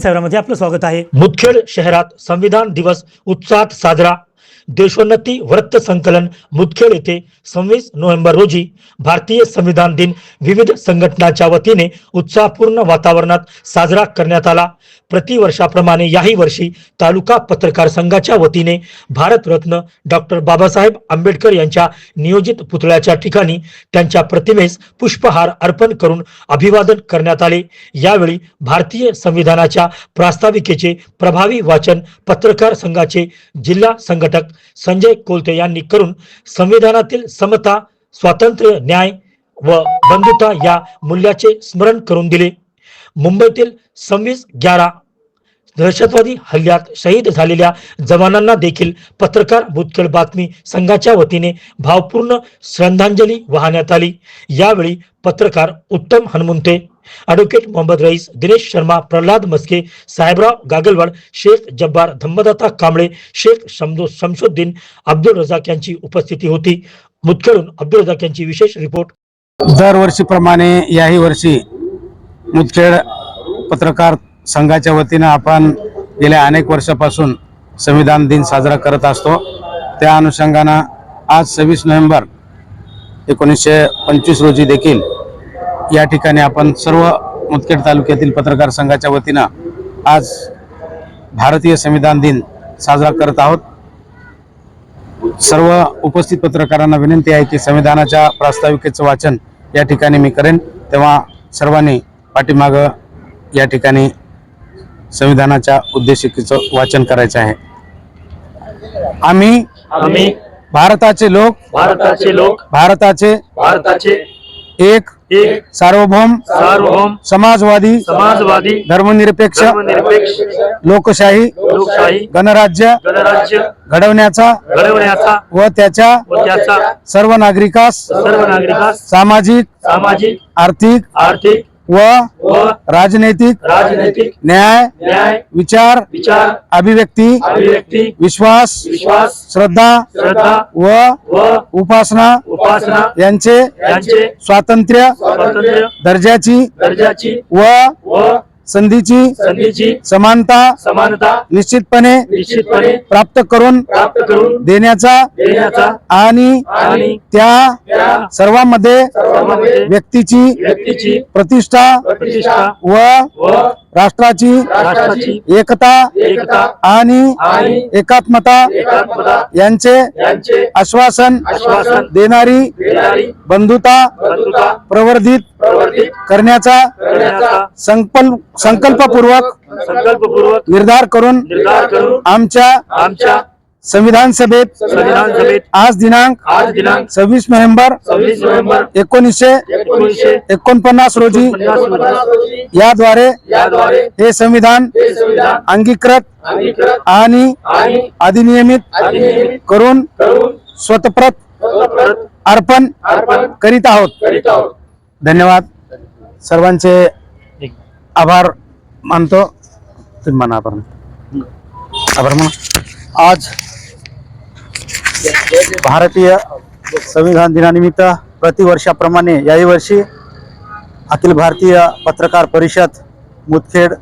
शहरामध्ये आपलं स्वागत आहे. मुदखेड शहरात संविधान दिवस उत्साहात साजरा. देशोन्नती वृत्त संकलन मुदखेड येथे सव्वीस नोव्हेंबर रोजी भारतीय संविधान दिन विविध संघटनांच्या वतीने उत्साहपूर्ण वातावरणात साजरा करण्यात आला. प्रतिवर्षाप्रमाणे याही वर्षी तालुका पत्रकार संघाच्या वतीने भारतरत्न डॉक्टर बाबासाहेब आंबेडकर यांच्या नियोजित पुतळ्याच्या ठिकाणी त्यांच्या प्रतिमेस पुष्पहार अर्पण करून अभिवादन करण्यात आले. यावेळी भारतीय संविधानाच्या प्रास्ताविकेचे प्रभावी वाचन पत्रकार संघाचे जिल्हा संघटक संजय कोलते यांनी करून संविधानातील समता स्वातंत्र्य न्याय व बंधुता या मूल्याचे स्मरण करून दिले. मुंबईतील सव्वीस ग्यारा दहशतवादी हल्ल्यात शहीद झालेल्या जवानांना देखील पत्रकार भूतखेळ बातमी संघाच्या वतीने भावपूर्ण श्रद्धांजली वाहण्यात आली. यावेळी पत्रकार उत्तम हनुमंते ॲडव्होकेट मोहम्मद रईस दिनेश शर्मा प्रल्हाद मस्के साहेबराव गागलवाड शेख जब्बार धम्मदाता कांबळे शेख शमदो शमशुद्दीन अब्दुल रजाक यांची उपस्थिती होती. मुदखेडून अब्दुल रजाक यांची विशेष रिपोर्ट. दरवर्षीप्रमाणे याही वर्षी मुदखेड पत्रकार संघाच्या वतीनं आपण गेल्या अनेक वर्षापासून संविधान दिन साजरा करत असतो. त्या अनुषंगानं आज सव्वीस नोव्हेंबर एकोणीसशे पंचवीस रोजी देखील या ठिकाणी आपण सर्व मुदखेड तालुक्यातील पत्रकार संघाच्या वतीनं आज भारतीय संविधान दिन साजरा करत आहोत. सर्व उपस्थित पत्रकारांना विनंती आहे की संविधानाच्या प्रास्ताविकेचं वाचन या ठिकाणी मी करेन. तेव्हा सर्वांनी पाठीमागं या ठिकाणी संविधानाच्या उद्देशिकेचं वाचन करायचं आहे. आम्ही आम्ही भारताचे लोक भारताचे लोक भारताचे भारताचे एक एक सार्वभौम सार्वभौम समाजवादी समाजवादी धर्मनिरपेक्ष धर्मनिरपेक्ष लोकशाही लोकशाही गणराज्य गणराज्य घडवण्याचा घडवण्याचा व त्याच्या व त्याचा सर्व नागरिकास सर्व नागरिकास सामाजिक सामाजिक आर्थिक आर्थिक व राजनैतिक राजनैतिक न्याय न्याय विचार विचार अभिव्यक्ती अभिव्यक्ती विश्वास विश्वास श्रद्धा श्रद्धा व व उपासना उपासना यांचे यांचे स्वातंत्र्य स्वातंत्र्य दर्जाची दर्जाची व संधीची संधीची समानता समानता निश्चितपणे निश्चितपणे प्राप्त करून प्राप्त करून देण्याचा देण्याचा आणि आणि त्या सर्वांमध्ये सर्वांमध्ये व्यक्तीची व्यक्तीची प्रतिष्ठा प्रतिष्ठा व राष्ट्राची एकता आणि एकात्मता यांचे आश्वासन देणारी बंधुता प्रवर्धित करण्याचा करण्याचा संकल्प संकल्पपूर्वक संकल्पपूर्वक निर्धार करून निर्धार करून आमच्या आमच्या संविधान सभेत संविधान सभेत आज दिनांक आज दिनांक सव्वीस नोव्हेंबर सव्वीस नोव्हेंबर एकोणीसशे एकोणीसशे एकोणपन्नास रोजी याद्वारे याद्वारे हे संविधान अंगीकृत आणि अधिनियमित करून स्वतःप्रत परत अर्पण करीत आहोत. धन्यवाद. सर्वांचे आभार मानतो. तुम्ही आभार आभार म्हणा आज भारतीय संविधान दिनानिमित्त प्रतिवर्षाप्रमाणे याही वर्षी अखिल भारतीय पत्रकार परिषद मुदखेड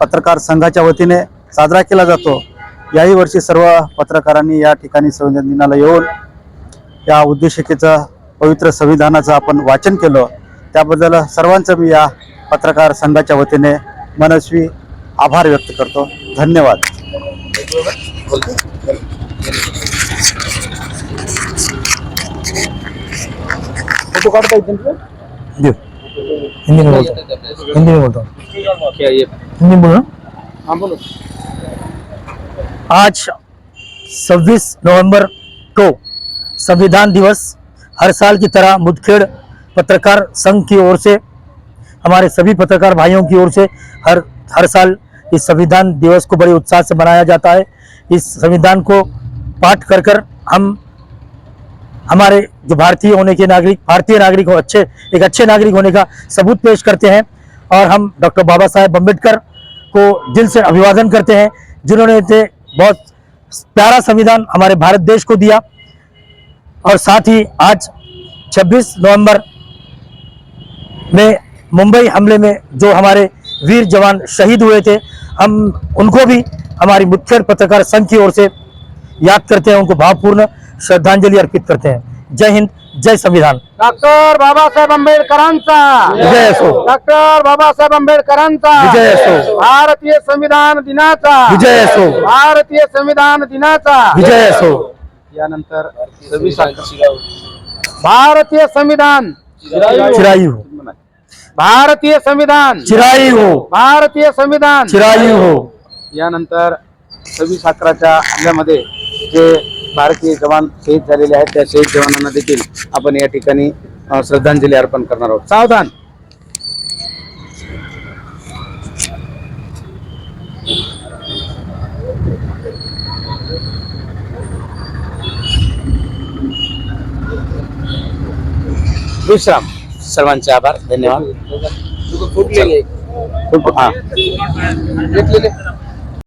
पत्रकार संघाच्या वतीने साजरा केला जातो. याही वर्षी सर्व पत्रकारांनी या ठिकाणी संविधान दिनाला येऊन या उद्देशिकेचं पवित्र संविधानाचं आपण वाचन केलं. त्याबद्दल सर्वांचं मी या पत्रकार संघाच्या वतीने मनस्वी आभार व्यक्त करतो. धन्यवाद. फ़ोटो काढता येईल हिंदी में बोलता हूँ। हिंदी में बोलता हूँ। हिंदी में बोलो हाँ बोलो। आज 26 नवंबर को संविधान दिवस हर साल की तरह मुदखेड़ पत्रकार संघ की ओर से हमारे सभी पत्रकार भाइयों की ओर से हर हर साल इस संविधान दिवस को बड़े उत्साह से मनाया जाता है। इस संविधान को पाठ कर कर हम हमारे जो भारतीय होने के नागरिक, भारतीय नागरिक हो, अच्छे, एक अच्छे नागरिक होने का सबूत पेश करते हैं और हम डॉक्टर बाबा साहेब अंबेडकर को दिल से अभिवादन करते हैं, जिन्होंने इतने बहुत प्यारा संविधान हमारे भारत देश को दिया। और साथ ही आज 26 नवंबर में मुंबई हमले में जो हमारे वीर जवान शहीद हुए थे, हम उनको भी हमारी मुख्य पत्रकार संघ की ओर से याद करते हैं, उनको भावपूर्ण श्रद्धांजलि अर्पित करते हैं। जय हिंद जय संविधान। डॉक्टर बाबासाहेब आंबेडकरांचा विजय असो डॉक्टर बाबासाहेब आंबेडकरांचा विजय असो भारतीय संविधान दिनाचा। विजय असो भारतीय संविधान दिनाचा। विजय असो यानंतर भारतीय संविधान। चिरायू हो भारतीय संविधान। चिरायू हो। भारतीय संविधान। चिरायू हो। यानंतर सव्वीस अकराच्या हल्ल्यामध्ये जे भारतीय जवान शहीद झालेले आहेत. त्या शहीद जवानांना देखील आपण या ठिकाणी श्रद्धांजली अर्पण करणार आहोत. सावधान! विश्राम. सर्वांचे आभार. धन्यवाद. खूप- हा.